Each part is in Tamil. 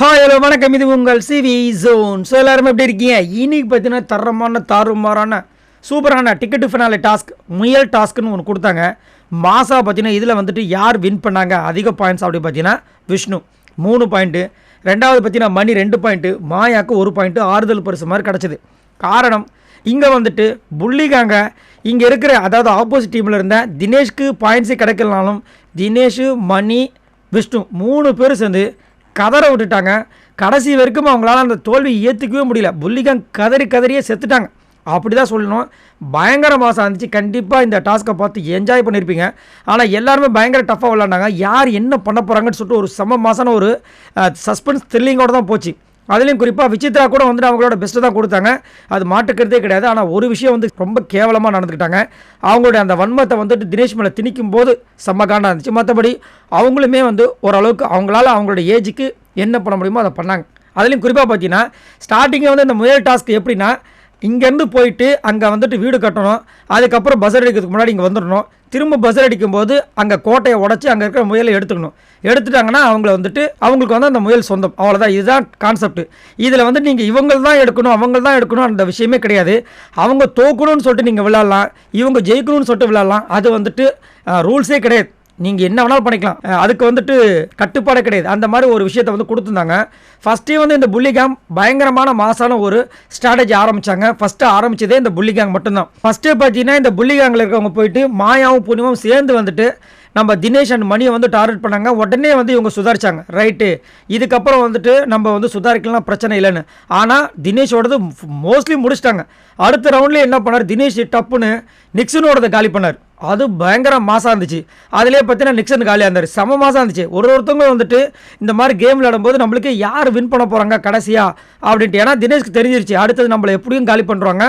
ஹாய் ஹலோ வணக்கம். இது உங்கள் சிவி ஜோன் ஸோ எல்லாருமே எப்படி இருக்கீங்க? இன்னைக்கு பார்த்தீங்கன்னா தரமான தாறுமாறான சூப்பரான டிக்கெட் ஃபினாலே டாஸ்க் முயல் டாஸ்க்னு ஒன்று கொடுத்தாங்க. மாசா பார்த்தீங்கன்னா இதில் வந்துட்டு யார் வின் பண்ணாங்க? அதிக பாயிண்ட்ஸ் அப்படி பார்த்தீங்கன்னா விஷ்ணு. மூணு பாயிண்ட்டு ரெண்டாவது பார்த்தீங்கன்னா மணி ரெண்டு பாயிண்ட்டு மாயாக்கு ஒரு பாயிண்ட்டு ஆறுதல் பரிசு மாதிரி கிடச்சிது. காரணம் இங்கே வந்துட்டு புள்ளிகாங்க. இங்கே இருக்கிற அதாவது ஆப்போசிட் டீமில் இருந்த தினேஷ்க்கு பாயிண்ட்ஸே கிடைக்கலனாலும் தினேஷு மணி விஷ்ணு மூணு பேர் சேர்ந்து கதற விட்டுட்டாங்க. கடைசி வரைக்கும் அவங்களால அந்த தோல்வி ஏற்றுக்கவே முடியல. புள்ளிகாங் கதறி கதறியே செத்துட்டாங்க. அப்படி தான் சொல்லணும். பயங்கர மாதம் இருந்துச்சு கண்டிப்பாக இந்த டாஸ்க்கை பார்த்து என்ஜாய் பண்ணியிருப்பீங்க ஆனால் எல்லாருமே பயங்கர டஃப்பாக விளாண்டாங்க யார் என்ன பண்ண போகிறாங்கன்னு சொல்லிட்டு ஒரு செம்ம மாசான ஒரு சஸ்பென்ஸ் த்ரில்லிங்கோட தான் போச்சு. அதுலேயும் குறிப்பாக விசித்ரா கூட வந்துட்டு அவங்களோட பெஸ்ட்டு தான் கொடுத்தாங்க. அது மாட்டுக்கிறதே கிடையாது. ஆனால் ஒரு விஷயம் வந்து ரொம்ப கேவலமாக நடந்துக்கிட்டாங்க அவங்களுடைய அந்த வன்மத்தை வந்துட்டு தினேஷ் மேலே திணிக்கும் போது செம்ம இருந்துச்சு. மற்றபடி அவங்களுமே வந்து ஓரளவுக்கு அவங்களால அவங்களோட ஏஜுக்கு என்ன பண்ண முடியுமோ அதை பண்ணாங்க. அதுலேயும் குறிப்பாக பார்த்தீங்கன்னா ஸ்டார்டிங்கில் வந்து இந்த முயல் டாஸ்க் எப்படின்னா இங்கேருந்து போயிட்டு அங்கே வந்துட்டு வீடு கட்டணும். அதுக்கப்புறம் பஸ் அடிக்கிறதுக்கு முன்னாடி இங்கே வந்துடணும். திரும்ப பஸ் அடிக்கும்போது அங்கே கோட்டையை உடச்சி அங்கே இருக்கிற முயலை எடுத்துக்கணும். எடுத்துட்டாங்கன்னா அவங்கள வந்துட்டு அவங்களுக்கு வந்து அந்த முயல் சொந்தம். அவ்வளோதான் இதுதான் கான்செப்ட் இதில் வந்து நீங்கள் இவங்கள் தான் எடுக்கணும் அவங்க தான் எடுக்கணும் அந்த விஷயமே கிடையாது. அவங்க தோக்கணும்னு சொல்லிட்டு நீங்கள் விளாட்லாம் இவங்க ஜெயிக்கணும்னு சொல்லிட்டு விளாட்லாம் அது வந்துட்டு ரூல்ஸே கிடையாது. நீங்கள் என்ன வேணாலும் பண்ணிக்கலாம். அதுக்கு வந்துட்டு கட்டுப்பாடு கிடையாது. அந்த மாதிரி ஒரு விஷயத்தை வந்து கொடுத்துருந்தாங்க. ஃபஸ்ட்டே வந்து இந்த புள்ளி கேங் பயங்கரமான மாசான ஒரு ஸ்ட்ராட்டஜி ஆரம்பிச்சாங்க. ஃபஸ்ட்டு ஆரம்பித்ததே இந்த புள்ளி கேங் மட்டும்தான். ஃபஸ்ட்டே பார்த்தீங்கன்னா இந்த புள்ளி கேங்கில் இருக்கவங்க போயிட்டு மாயாவும் புனிமாவும் சேர்ந்து வந்துட்டு நம்ம தினேஷ் அண்ட் மணியை வந்து டார்கெட் பண்ணாங்க. உடனே வந்து இவங்க சுதாரிச்சாங்க. ரைட்டு. இதுக்கப்புறம் வந்துட்டு நம்ம வந்து சுதாரிக்கலாம் பிரச்சனை இல்லைன்னு. ஆனால் தினேஷோடது மோஸ்ட்லி முடிச்சிட்டாங்க. அடுத்த ரவுண்ட்லேயே என்ன பண்ணார்? தினேஷ் டப்புன்னு நிக்சனோடதை காலி பண்ணார். அது பயங்கர மாசாக இருந்துச்சு. அதிலே பார்த்தீங்கன்னா நிக்சன் காலியாக இருந்தார். செம மாசாக இருந்துச்சு. ஒரு ஒருத்தவங்க வந்துட்டு இந்த மாதிரி கேம் விளையாடும்போது நம்மளுக்கு யார் வின் பண்ண போகிறாங்க கடைசியாக அப்படின்ட்டு. ஏன்னா தினேஷ்க்கு தெரிஞ்சிருச்சு. அடுத்தது நம்மளை எப்படியும் காலி பண்ணுறாங்க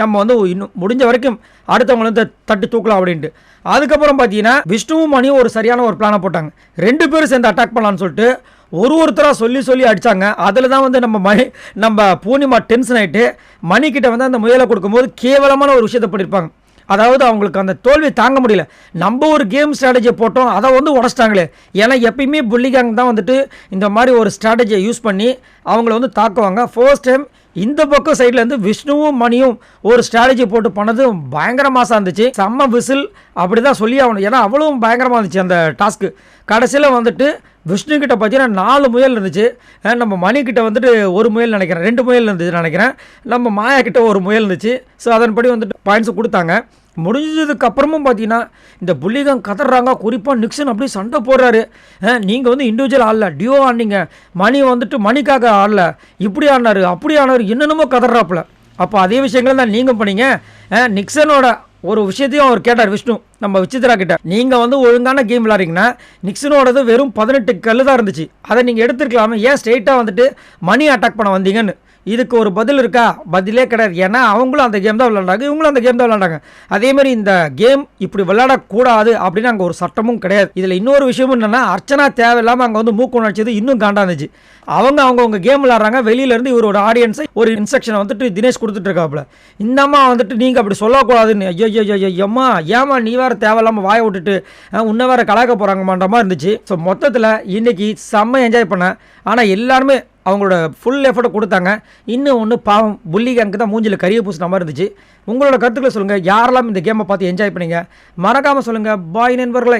நம்ம வந்து இன்னும் முடிஞ்ச வரைக்கும் அடுத்தவங்களை வந்து தட்டு தூக்கலாம் அப்படின்ட்டு. அதுக்கப்புறம் பார்த்தீங்கன்னா விஷ்ணுவும் மணியும் ஒரு சரியான ஒரு பிளானை போட்டாங்க. ரெண்டு பேரும் சேர்ந்து அட்டாக் பண்ணலான்னு சொல்லிட்டு ஒரு ஒருத்தராக சொல்லி சொல்லி அடித்தாங்க அதில் தான் வந்து நம்ம மணி நம்ம பூர்ணிமா டென்ஷன் ஆகிட்டு மணிக்கிட்ட வந்து அந்த முயலை கொடுக்கும்போது கேவலமான ஒரு விஷயத்தை பண்ணியிருப்பாங்க அதாவது அவங்களுக்கு அந்த தோல்வி தாங்க முடியல. நம்ம ஒரு கேம் ஸ்ட்ராட்டஜியை போட்டோம் அதை வந்து உடச்சிட்டாங்களே. ஏன்னா எப்பயுமே புள்ளிகாங் தான் வந்துட்டு இந்த மாதிரி ஒரு ஸ்ட்ராட்டஜியை யூஸ் பண்ணி அவங்கள வந்து தாக்குவாங்க. ஃபர்ஸ்ட் டைம் இந்த பக்கம் சைட்லேருந்து விஷ்ணுவும் மணியும் ஒரு ஸ்ட்ராட்டஜி போட்டு பண்ணது பயங்கர மாசாக இருந்துச்சு. செம்ம விசில் அப்படி தான் சொல்லி ஆகணும். ஏன்னா அவ்வளவும் பயங்கரமாக இருந்துச்சு அந்த டாஸ்க்கு கடைசியில் வந்துட்டு விஷ்ணுக்கிட்ட பார்த்தீங்கன்னா நாலு முயல் இருந்துச்சு. நம்ம மணிக்கிட்ட வந்துட்டு ஒரு முயல் நினைக்கிறேன். ரெண்டு முயல் இருந்துச்சு நினைக்கிறேன். நம்ம மாயா கிட்ட ஒரு முயல் இருந்துச்சு. ஸோ அதன்படி வந்துட்டு பாயிண்ட்ஸ் கொடுத்தாங்க. முடிஞ்சதுக்கு அப்புறமும் பார்த்தீங்கன்னா இந்த புள்ளிகம் கதறாங்க. குறிப்பாக நிக்சன் அப்படியே சண்டை போடுறாரு. நீங்கள் வந்து இண்டிவிஜுவல் ஆடல. டியோ ஆடினீங்க. மணி வந்துட்டு மணிக்காக ஆடல. இப்படி ஆடினாரு அப்படி ஆனார் என்னென்னமோ கதறாப்புல. அப்போ அதே விஷயங்கள் தான் நீங்கள் பண்ணீங்க. நிக்சனோட ஒரு விஷயத்தையும் அவர் கேட்டார் விஷ்ணு நம்ம விசித்ரா கிட்ட. நீங்கள் வந்து ஒழுங்கான கேம் விளாட்றீங்கன்னா நிக்சனோடது வெறும் பதினெட்டு கல்லு தான் இருந்துச்சு. அதை நீங்கள் எடுத்துருக்கலாமே. ஏன் ஸ்ட்ரெயிட்டாக வந்துட்டு மணி அட்டாக் பண்ண வந்தீங்கன்னு? இதுக்கு ஒரு பதில் இருக்கா? பதிலே கிடையாது. ஏன்னா அவங்களும் அந்த கேம் தான் விளாண்டாங்க இவங்களும் அந்த கேம் தான் விளாண்டாங்க அதேமாதிரி இந்த கேம் இப்படி விளையாடக்கூடாது அப்படின்னு அங்கே ஒரு சட்டமும் கிடையாது. இதில் இன்னொரு விஷயமும் என்னென்னா அர்ச்சனா தேவையில்லாமல் அங்கே வந்து மூக்கு உணர்ச்சது இன்னும் காண்டா இருந்துச்சு. அவங்க அவங்கவுங்க கேம் விளாட்றாங்க வெளியிலேருந்து இவரோட ஆடியன்ஸை ஒரு இன்ஸ்ட்ரக்ஷனை வந்துட்டு தினேஷ் கொடுத்துட்டு இருக்காப்புல. இந்தம்மா வந்துட்டு நீங்கள் அப்படி சொல்லக்கூடாதுன்னு. ஐயோ ஐயோ ஐயோ ஐயம்மா ஏமா நீ வேறு தேவையில்லாமல் வாயை விட்டுட்டு அஹ், உன்னை வேறு கலாக்க போகிறாங்கமான்ற மாதிரி இருந்துச்சு ஸோ மொத்தத்தில் இன்றைக்கி செம்ம என்ஜாய் பண்ணேன் ஆனால் எல்லாருமே அவங்களோட ஃபுல் எஃபர்ட்டை கொடுத்தாங்க. இன்னும் ஒன்று பாவம் புள்ளி அங்கே தான் மூஞ்சில் கரிய பூசின மாதிரி இருந்துச்சு. உங்களோட கருத்துக்களை சொல்லுங்கள் யாரெல்லாம் இந்த கேமை பார்த்து என்ஜாய் பண்ணீங்க? மறக்காமல் சொல்லுங்கள் பாய் நண்பர்களை.